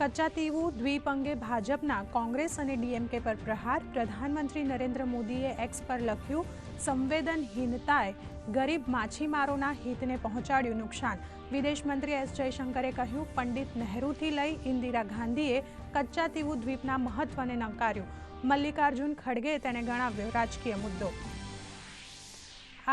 કચ્ચાતીવું દ્વીપ અંગે ભાજપના કોંગ્રેસ અને ડીએમકે પર પ્રહાર પ્રધાનમંત્રી નરેન્દ્ર મોદીએ એક્સ પર લખ્યું, સંવેદનહીનતાએ ગરીબ માછીમારોના હિતને પહોંચાડ્યું નુકસાન. વિદેશ મંત્રી એસ જયશંકરે કહ્યું, પંડિત નહેરુથી લઈ ઇન્દિરા ગાંધીએ કચ્ચાતીવું દ્વીપના મહત્વને નકાર્યું. મલ્લિકાર્જુન ખડગે તેને ગણાવ્યો રાજકીય મુદ્દો.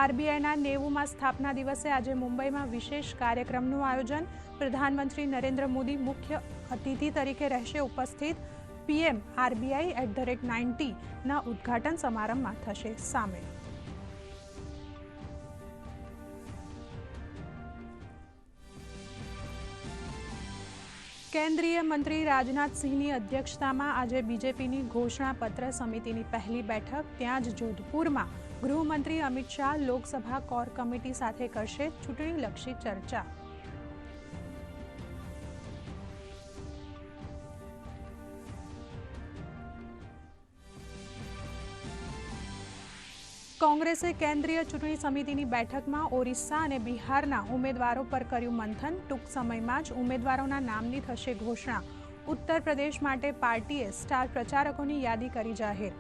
આરબીઆઈના નેવુંમાં સ્થાપના દિવસે આજે મુંબઈમાં વિશેષ કાર્યક્રમનું આયોજન. પ્રધાનમંત્રી નરેન્દ્ર મોદી મુખ્ય અતિથિ તરીકે રહેશે ઉપસ્થિત. PM RBI at the rate નાઇન્ટીના ઉદ્ઘાટન સમારંભમાં થશે સામેલ. કેન્દ્રીય મંત્રી રાજનાથસિંહની અધ્યક્ષતામાં આજે બીજેપીની ઘોષણાપત્ર સમિતિની પહેલી બેઠક. ત્યાં જ જોધપુરમાં ગૃહમંત્રી અમિત શાહ લોકસભા કોર કમિટી સાથે કરશે ચૂંટણીલક્ષી ચર્ચા. કોંગ્રેસે કેન્દ્રીય ચૂંટણી સમિતિની બેઠકમાં ઓરિસ્સા અને બિહારના ઉમેદવારો પર કર્યું મંથન. ટૂંક સમયમાં જ ઉમેદવારોના નામની થશે ઘોષણા. ઉત્તર પ્રદેશ માટે પાર્ટીએ સ્ટાર પ્રચારકોની યાદી કરી જાહેર.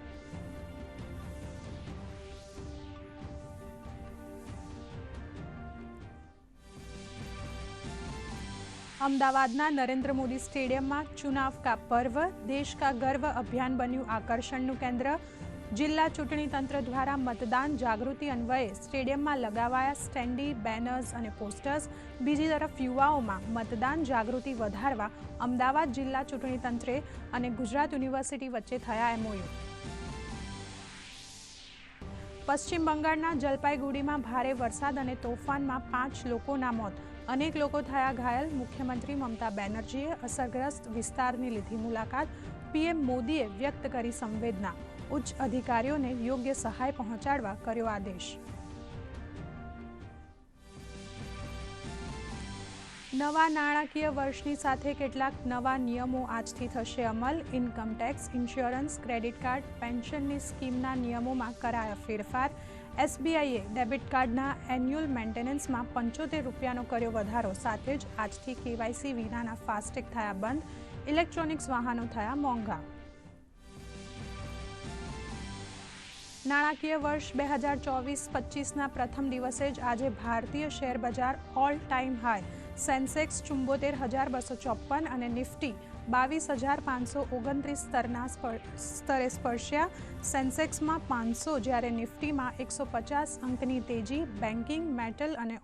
અમદાવાદના નરેન્દ્ર મોદી સ્ટેડિયમમાં ચુનાવ કા પર્વ, દેશ કા ગર્વ અભિયાન બન્યું આકર્ષણનું કેન્દ્ર. જિલ્લા ચૂંટણી તંત્ર દ્વારા મતદાન જાગૃતિ અન્વયે સ્ટેડિયમમાં લગાવાયા સ્ટેન્ડી, બેનર્સ અને પોસ્ટર્સ. બીજી તરફ યુવાઓમાં મતદાન જાગૃતિ વધારવા અમદાવાદ જિલ્લા ચૂંટણી તંત્રે અને ગુજરાત યુનિવર્સિટી વચ્ચે થયા એમઓયુ. પશ્ચિમ બંગાળના જલપાઈગુડીમાં ભારે વરસાદ અને તોફાનમાં પાંચ લોકોના મોત. અનેક લોકો થયા ઘાયલ. મુખ્યમંત્રી મમતા બેનર્જીએ અસરગ્રસ્ત વિસ્તારની લીધી મુલાકાત. પીએમ મોદીએ વ્યક્ત કરી સંવેદના. ઉચ્ચ અધિકારીઓને યોગ્ય સહાય પહોંચાડવા કર્યો આદેશ. નવા નાણાકીય વર્ષની સાથે કેટલાક નવા નિયમો આજથી થશે અમલ. Income tax insurance credit card પેન્શનની સ્કીમના નિયમોમાં કરાયા ફેરફાર. એસબીઆઈએ ડેબિટ કાર્ડના એન્યુઅલ મેન્ટેનન્સમાં પંચોતેર રૂપિયાનો કર્યો વધારો. સાથે જ આજથી કેવાયસી વિનાના ફાસ્ટેગ થયા બંધ. ઇલેક્ટ્રોનિક્સ વાહનો થયા મોંઘા. નાણાકીય વર્ષ બે હજાર ચોવીસ પચીસના પ્રથમ દિવસે જ આજે ભારતીય શેર બજાર ઓલ ટાઈમ હાઈ સેન્સેક્સ ચુંબોતેર હજાર બસો ચોપન અને નિફ્ટી બાવીસ હજાર પાંચસો ઓગણત્રીસ સ્તરના સ્તરે સ્પર્શ્યા. સેન્સેક્સમાં પાંચસો જ્યારે નિફ્ટીમાં એકસો પચાસ અંકની તેજી, બેન્કિંગ, મેટલ અને